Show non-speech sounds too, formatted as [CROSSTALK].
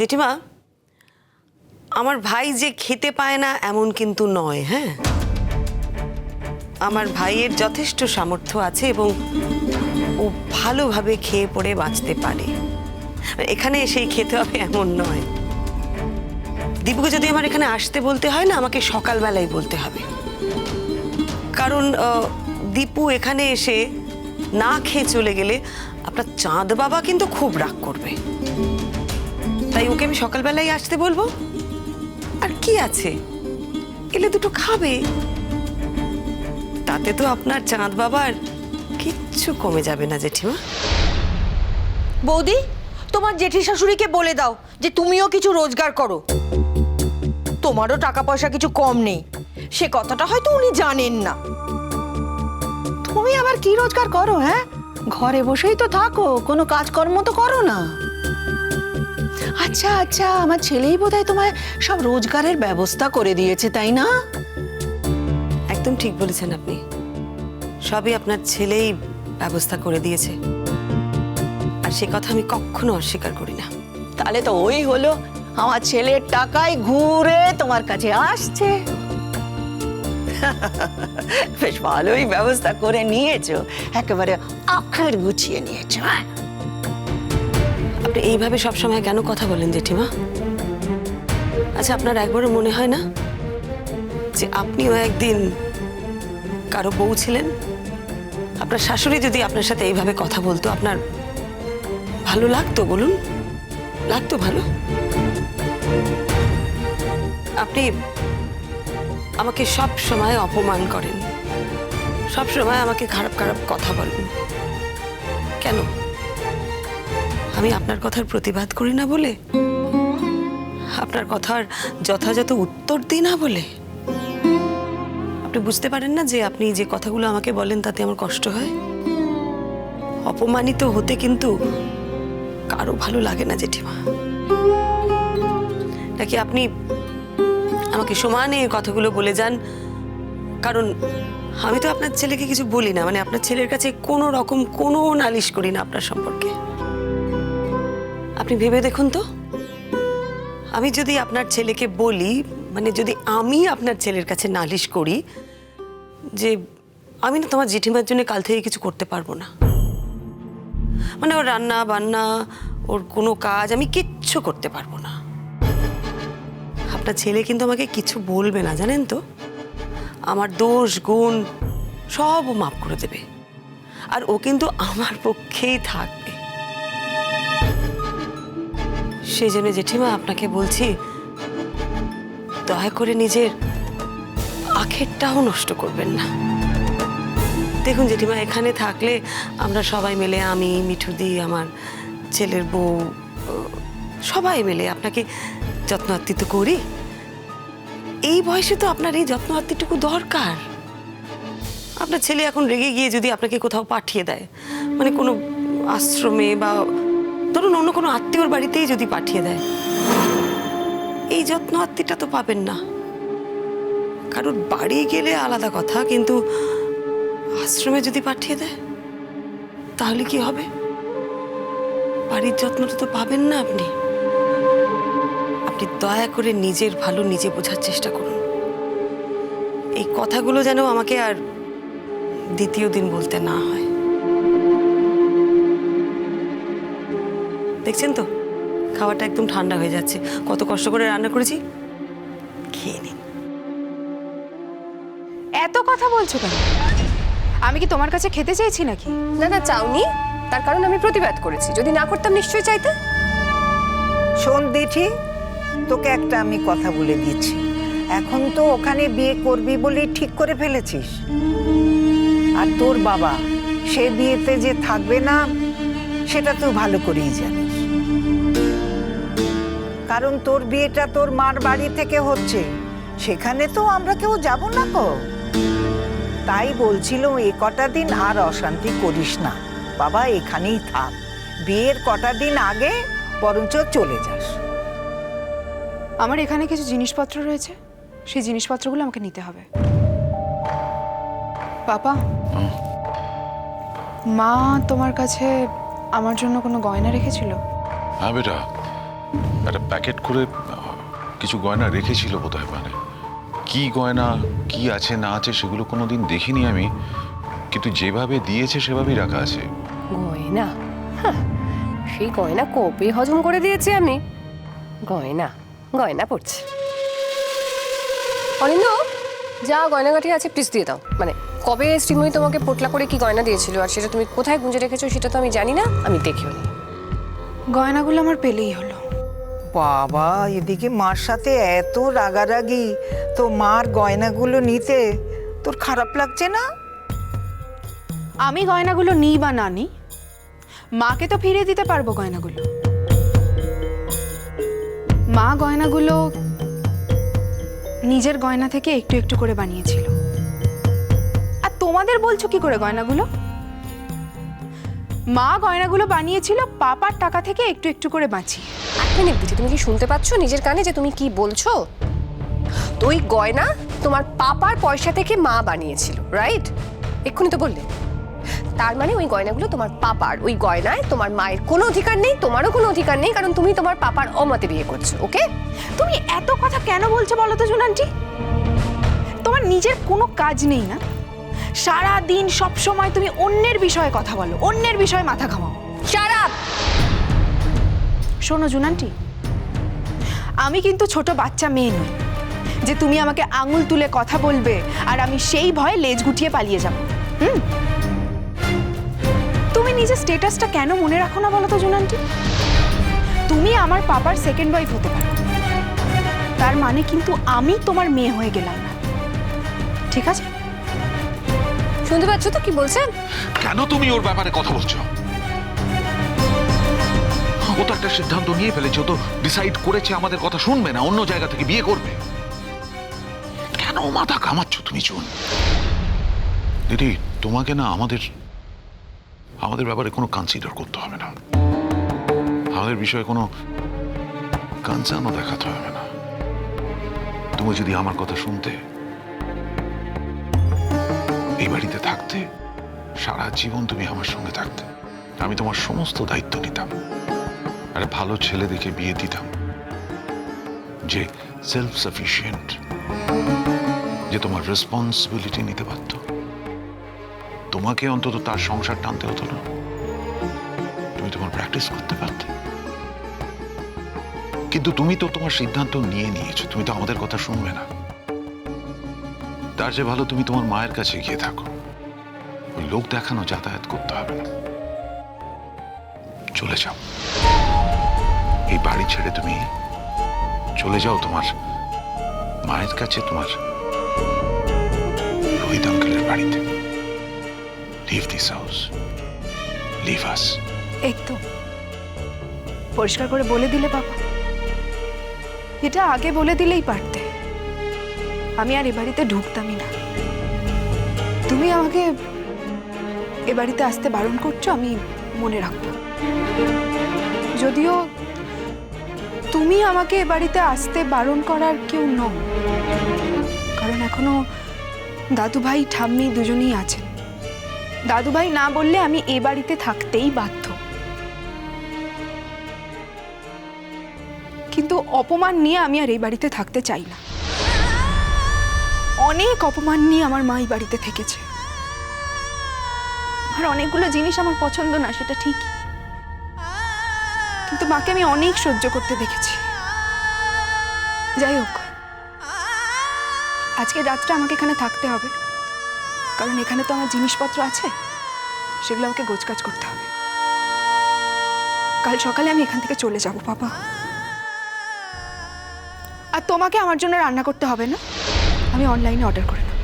জেঠিমা, আমার ভাই যে খেতে পায় না এমন কিন্তু নয় হ্যাঁ? আমার ভাইয়ের যথেষ্ট সামর্থ্য আছে এবং ও ভালোভাবে খেয়ে পড়ে বাঁচতে পারে। এখানে এসেই খেতে হবে এমন নয়। দীপুকে যদি আমার এখানে আসতে বলতে হয় না, আমাকে সকালবেলায় বলতে হবে। কারণ দীপু এখানে এসে না খেয়ে চলে গেলে আপনার চাঁদ বাবা কিন্তু খুব রাগ করবে। তাই ওকে আমি সকালবেলায় আসতে বলব? আর কি আছে? এলে দুটো খাবে। তাতে তো আপনার চাঁদ বাবার কিচ্ছু কমে যাবে না জেঠিমা। বৌদি তোমার জেঠি শাশুড়িকে বলে দাও যে তুমিও কিছু রোজগার করো। তোমারও টাকা পয়সা কিছু কম নেই। সে কথাটা হয়তো উনি জানেন না। তুমি আবার কি রোজগার করো হ্যাঁ? ঘরে বসেই তো থাকো কোনো কাজকর্ম তো করো না। আচ্ছা আচ্ছা আমার ছেলেই বোধহয় তোমায় সব রোজগারের ব্যবস্থা করে দিয়েছে, তাই না? একদম ঠিক বলেছেন আপনি। সবই আপনার ছেলেই ব্যবস্থা করে দিয়েছে। আর সে কথা আমি কখনো অস্বীকার করি না। তাহলে তো ওই হলো, আমার ছেলের টাকায় ঘুরে তোমার কাছে আসছে। [LAUGHS] বেশ ভালোই ব্যবস্থা করে নিয়েছো। একেবারে আখের গুছিয়ে নিয়েছো হ্যাঁ। এইভাবে সবসময় কেন কথা বলেন জেঠিমা? আচ্ছা আপনার একবারও মনে হয় না যে আপনিও একদিন কারও বউ ছিলেন? আপনার শাশুড়ি যদি আপনার সাথে এইভাবে কথা বলতো, আপনার ভালো লাগতো বলুন? লাগতো ভালো? আপনি আমাকে সব সময় অপমান করেন। সব সময় আমাকে খারাপ খারাপ কথা বলেন। কেন? আমি আপনার কথার প্রতিবাদ করি না বলে? আপনার কথার যথাযথ উত্তর দিই না বলে? আপনি বুঝতে পারেন না যে আপনি যে কথাগুলো আমাকে বলেন তাতে আমার কষ্ট হয়? অপমানিত হতে কিন্তু কারও ভালো লাগে না, জেঠিমা। নাকি আপনি আমাকে সমানে কথাগুলো বলে যান? কারণ আমি তো আপনার ছেলেকে কিছু বলি না মানে আপনার ছেলের কাছে কোনো রকম কোনো নালিশ করি না আপনার সম্পর্কে। আপনি ভেবে দেখুন তো। আমি যদি আপনার ছেলেকে বলি মানে যদি আমি আপনার ছেলের কাছে নালিশ করি যে, আমি না তোমার জেঠিমার জন্য কাল থেকে কিছু করতে পারব না। মানে ওর রান্না বান্না, ওর কোনো কাজ আমি কিচ্ছু করতে পারব না। আপনার ছেলে কিন্তু আমাকে কিছু বলবে না, জানেন তো? আমার দোষ, গুণ সব মাফ করে দেবে। আর ও কিন্তু আমার পক্ষেই থাকবে। সেই জন্য জেঠিমা আপনাকে বলছি, দয়া করে নিজের আখেরটাও নষ্ট করবেন না। দেখুন জেঠিমা, এখানে থাকলে আমরা সবাই মিলে, আমি, মিঠুদি, আমার ছেলের বউ, সবাই মিলে আপনাকে যত্ন আত্মিত করি। এই বয়সে তো আপনার এই যত্ন আত্মিটুকু দরকার। আপনার ছেলে এখন রেগে গিয়ে যদি আপনাকে কোথাও পাঠিয়ে দেয় মানে কোনো আশ্রমে বা ধরুন অন্য কোনো আত্মীয়র বাড়িতেই যদি পাঠিয়ে দেয়। এই যত্ন আত্মীয়টা তো পাবেন না। কারোর বাড়ি গেলে আলাদা কথা, কিন্তু আশ্রমে যদি পাঠিয়ে দেয়, তাহলে কি হবে? বাড়ির যত্নটা তো পাবেন না আপনি। আপনি দয়া করে নিজের ভালো নিজে বোঝার চেষ্টা করুন। এই কথাগুলো যেন আমাকে আর দ্বিতীয় দিন বলতে না হয়। দেখছেন তো? খাবারটা একদম ঠান্ডা হয়ে যাচ্ছে। কত কষ্ট করে রান্না করেছি। খেয়ে নিন। এত কথা বলছো কেন? আমি কি তোমার কাছে খেতে চাইছি নাকি? না না চাওনি। তার কারণ আমি প্রতিবাদ করেছি। যদি না করতাম নিশ্চয়ই চাইতে। শোন দিঠি তোকে একটা আমি কথা বলে দিচ্ছি। এখন তো ওখানে বিয়ে করবি বলে ঠিক করে ফেলেছিস। আর তোর বাবা সে বিয়েতে যে থাকবে না সেটা তুই ভালো করেই জানিস কারণ তোর বিয়েটা তোর মার বাড়ি থেকে হচ্ছে। সেখানে তো আমরা কেউ যাব না কো। তাই বলছিলাম এ কটা দিন আর অশান্তি করিস না। বাবা এখানেই থাক। বিয়ের কটা দিন আগে বরঞ্চ চলে যাস। আমার এখানে কিছু জিনিসপত্র রয়েছে। সেই জিনিসপত্রগুলো আমাকে নিতে হবে। পাপা? মা তোমার কাছে আমার জন্য কোনো গয়না রেখেছিল? হ্যাঁ বেটা। একটা প্যাকেট করে কিছু গয়না রেখেছিল বোধহয় মানে। কি গয়না কি আছে না আছে সেগুলো কোনো দিন দেখিনি আমি। কিন্তু যেভাবে দিয়েছে সেভাবেই রাখা আছে। গয়না? হ্যাঁ, সেই গয়না কবে হজম করে দিয়েছি আমি। গয়না গয়না পড়ছে। অরিন্দ যা গয়নাগাটি আছে প্লিজ দিয়ে দাও। মানে কবে শ্রীময়ী তোমাকে পোটলা করে কি গয়না দিয়েছিল আর সেটা তুমি কোথায় গুঁজে রেখেছো সেটা তো আমি জানি না আমি দেখিও নি। গয়নাগুলো আমার পেলেই হলো। বাবা, এদিকে মার সাথে এত রাগারাগি। তো মার গয়নাগুলো নিতে তোর খারাপ লাগছে না? আমি গয়নাগুলো নিই বা না নিই? মাকে তো ফিরিয়ে দিতে পারব গয়নাগুলো। মা গয়নাগুলো নিজের গয়না থেকে একটু একটু করে বানিয়েছিল। আর তোমাদের বলছো কি করে গয়নাগুলো? মা গয়নাগুলো বানিয়েছিল পাপার টাকা থেকে একটু একটু করে বাঁচিয়ে এক মিনিট দিদি তুমি কি শুনতে পাচ্ছ নিজের কানে যে তুমি কি বলছো? তো ওই গয়না তোমার পাপার পয়সা থেকে মা বানিয়েছিল রাইট এক্ষুনি তো বললে। তার মানে ওই গয়নাগুলো তোমার পাপার ওই গয়নায় তোমার মায়ের কোনো অধিকার নেই তোমারও কোনো অধিকার নেই কারণ তুমি তোমার পাপার অমতে বিয়ে করছ ওকে তুমি এত কথা কেন বলছো বলো তো জুনান্টি তোমার নিজের কোনো কাজ নেই না? সারা দিন সব সময় তুমি অন্যের বিষয়ে কথা বলো অন্যের বিষয়ে মাথা ঘামাও। শারাপ শোনো জুনান্টি আমি কিন্তু ছোট বাচ্চা মেয়ে নই যে তুমি আমাকে আঙুল তুলে কথা বলবে আর আমি সেই ভয়ে লেজ গুটিয়ে পালিয়ে যাব। হুম? তুমি নিজের স্টেটাসটা কেন মনে রাখো না বলো তো জুনান্টি? তুমি আমার পাপার সেকেন্ড ওয়াইফ হতে পারো। তার মানে কিন্তু আমি তোমার মেয়ে হয়ে গেলাম না। ঠিক আছে? শুনতে পাচ্ছ তো কি বলছেন কেন তুমি ওর ব্যাপারে কথা বলছো? ও তো একটা সিদ্ধান্ত নিয়ে ফেলেছে তো ডিসাইড করেছে আমাদের কথা শুনবে না, অন্য জায়গা থেকে বিয়ে করবে। কেন মাথা কামাচ্ছ তুমি, চুন? দিদি, তোমাকে না আমাদের আমাদের ব্যাপারে কোনো কনসিডার করতে হবে না। আমাদের বিষয়ে কোনো কনসার্নও দেখাতে হবে না। তুমি যদি আমার কথা শুনতে এই বাড়িতে থাকতে, সারা জীবন তুমি আমার সঙ্গে থাকতে। আমি তোমার সমস্ত দায়িত্ব নিতাম। আরে ভালো ছেলে দেখে বিয়ে দিতাম। যে সেলফ সাফিসিয়েন্ট যে তোমার রেসপন্সিবিলিটি নিতে পারত। তোমাকে অন্তত তার সংসার টানতে হতো না। তুমি তোমার প্র্যাকটিস করতে পারতে। কিন্তু তুমি তো তোমার সিদ্ধান্ত নিয়ে নিয়েছো। তুমি তো আমাদের কথা শুনবে না। তার যে ভালো তুমি তোমার মায়ের কাছে গিয়ে থাকো। লোক দেখানো যাতায়াত করতে হবে। না চলে যাও। এই বাড়ি ছেড়ে তুমি চলে যাও তোমার মায়ের কাছে, তোমার রোহিত আঙ্কেলের বাড়িতে। Leave this house leave us তো। পরিষ্কার করে বলে দিলে বাবা। এটা আগে বলে দিলেই পারতে। আমি আর এ বাড়িতে ঢুকতামই না। তুমি আমাকে এ বাড়িতে আসতে বারণ করছ, আমি মনে রাখব। যদিও তুমি আমাকে এ বাড়িতে আসতে বারণ করার কেউ নও। কারণ এখনও দাদু ভাই ঠাম্মি দুজনেই আছেন। দাদু ভাই না বললে আমি এ বাড়িতে থাকতেই বাধ্য। কিন্তু অপমান নিয়ে আমি আর এই বাড়িতে থাকতে চাই না। অনেক অপমান নিয়ে আমার মা এই বাড়িতে থেকেছে। আর অনেকগুলো জিনিস আমার পছন্দ না, সেটা ঠিকই কিন্তু মাকে আমি অনেক সহ্য করতে দেখেছি। যাই হোক, আজকে রাতটা আমাকে এখানে থাকতে হবে। কারণ এখানে তো আমার জিনিসপত্র আছে, সেগুলো আমাকে গোছকাজ করতে হবে। কাল সকালে আমি এখান থেকে চলে যাব, বাবা। আর তোমাকে আমার জন্য রান্না করতে হবে না? আমি অনলাইনে অর্ডার করে নেব